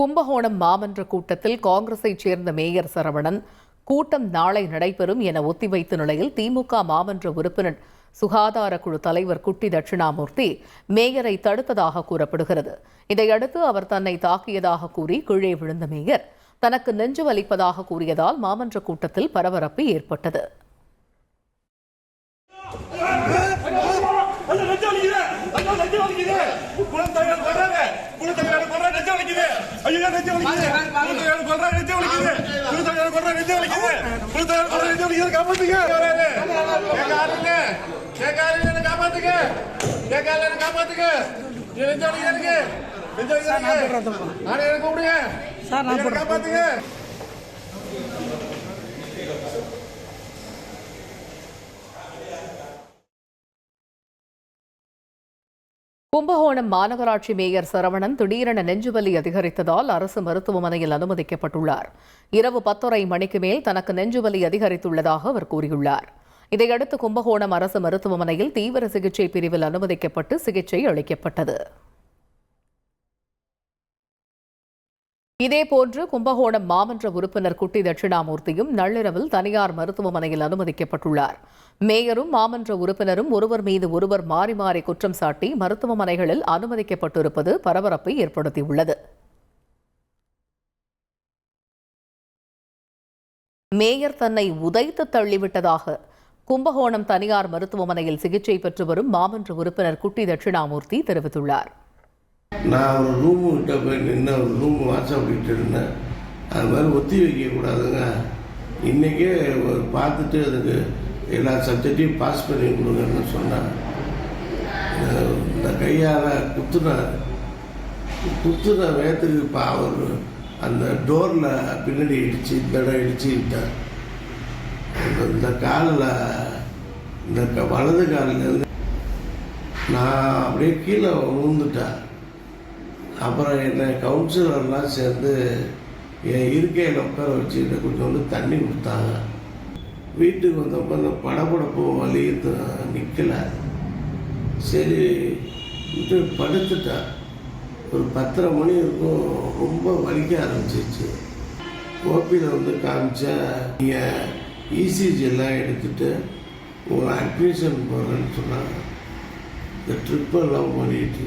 கும்பகோணம் மாமன்ற கூட்டத்தில் காங்கிரஸைச் சேர்ந்த மேயர் சரவணன் கூட்டம் நாளை நடைபெறும் என ஒத்திவைத்த நிலையில் திமுக மாமன்ற உறுப்பினர் சுகாதார குழு தலைவர் குட்டி தட்சிணாமூர்த்தி மேயரை தடுத்ததாக கூறப்படுகிறது இதையடுத்து அவர் தன்னை தாக்கியதாக கூறி கீழே விழுந்த மேயர் தனக்கு நெஞ்சு வலிப்பதாக கூறியதால் மாமன்ற கூட்டத்தில் பரபரப்பு ஏற்பட்டது குழந்தைகள் ஐயோ, நெஞ்சு வலிக்குது. கொல்றாங்க, நெஞ்சு வலிக்குது. குலத்தலைவர் கொல்றாங்க, நெஞ்சு வலிக்குது. குலத்தலைவர் கொல்றாங்க, நெஞ்சு வலிக்குது. காப்பாத்துங்க. ஆளுங்க, என்னை காப்பாத்துங்க. என்னை காப்பாத்துங்க. நெஞ்சு வலிக்குது எனக்கு. நெஞ்சு. நானே எனக்கு கூப்பிடுங்க. காப்பாத்துங்க கும்பகோணம் மாநகராட்சி மேயர் சரவணன் திடீரென நெஞ்சுவலி அதிகரித்ததால் அரசு மருத்துவமனையில் அனுமதிக்கப்பட்டுள்ளார். இரவு பத்தரை மணிக்கு மேல் தனக்கு நெஞ்சுவலி அதிகரித்துள்ளதாக அவர் கூறியுள்ளார். இதையடுத்து கும்பகோணம் அரசு மருத்துவமனையில் தீவிர சிகிச்சை பிரிவில் அனுமதிக்கப்பட்டு சிகிச்சை அளிக்கப்பட்டது. இதேபோன்று கும்பகோணம் மாமன்ற உறுப்பினர் குட்டி தட்சிணாமூர்த்தியும் நள்ளிரவில் தனியார் மருத்துவமனையில் அனுமதிக்கப்பட்டுள்ளார். மேயரும் மாமன்ற உறுப்பினரும் ஒருவர் மீது ஒருவர் மாறி மாறி குற்றம் சாட்டி மருத்துவமனைகளில் அனுமதிக்கப்பட்டிருப்பது பரபரப்பை ஏற்படுத்தியுள்ளது. மேயர் தன்னை உதைத்து தள்ளிவிட்டதாக கும்பகோணம் தனியார் மருத்துவமனையில் சிகிச்சை பெற்று வரும் மாமன்ற உறுப்பினர் குட்டி தட்சிணாமூர்த்தி தெரிவித்துள்ளார். நான் ஒரு ரூமு கிட்ட போய் நின்று ஒரு ரூம் வாட்ஸ்அப்பிட்டு இருந்தேன். அது மாதிரி ஒத்தி வைக்கக்கூடாதுங்க இன்றைக்கே பார்த்துட்டு அதுக்கு எல்லா சப்ஜெக்டையும் பாஸ் பண்ணி கொடுங்கன்னு சொன்னேன் இந்த கையால் குத்துனார் குத்துன வேத்துக்கு இப்போ அவர் அந்த டோரில் பின்னாடி இடிச்சு இந்த இடம் இடிச்சு இந்த- இந்த காலில் இந்த க- வலது காலில் இருந்து நான் அப்படியே கீழே விழுந்துட்டேன் அப்புறம் என்ன கவுன்சிலர்லாம் சேர்ந்து என் இருக்கையில் உட்கார வச்சுக்கிட்டு கொஞ்சம் வந்து தண்ணி கொடுத்தாங்க. வீட்டுக்கு வந்தப்போ அந்த படப்படப்பு வலி நிற்கலை சரி இது படுத்துட்டேன். ஒரு பத்தரை மணி இருக்கும் ரொம்ப வலிக்க ஆரம்பிச்சிச்சு ஓபியில் வந்து காமிச்சா நீங்கள் இசிஜி எல்லாம் எடுத்துட்டு உங்களை அட்மிஷன் போகிறேன்னு சொன்னாங்க. இந்த ட்ரிப்பெல்லாம் பண்ணிட்டு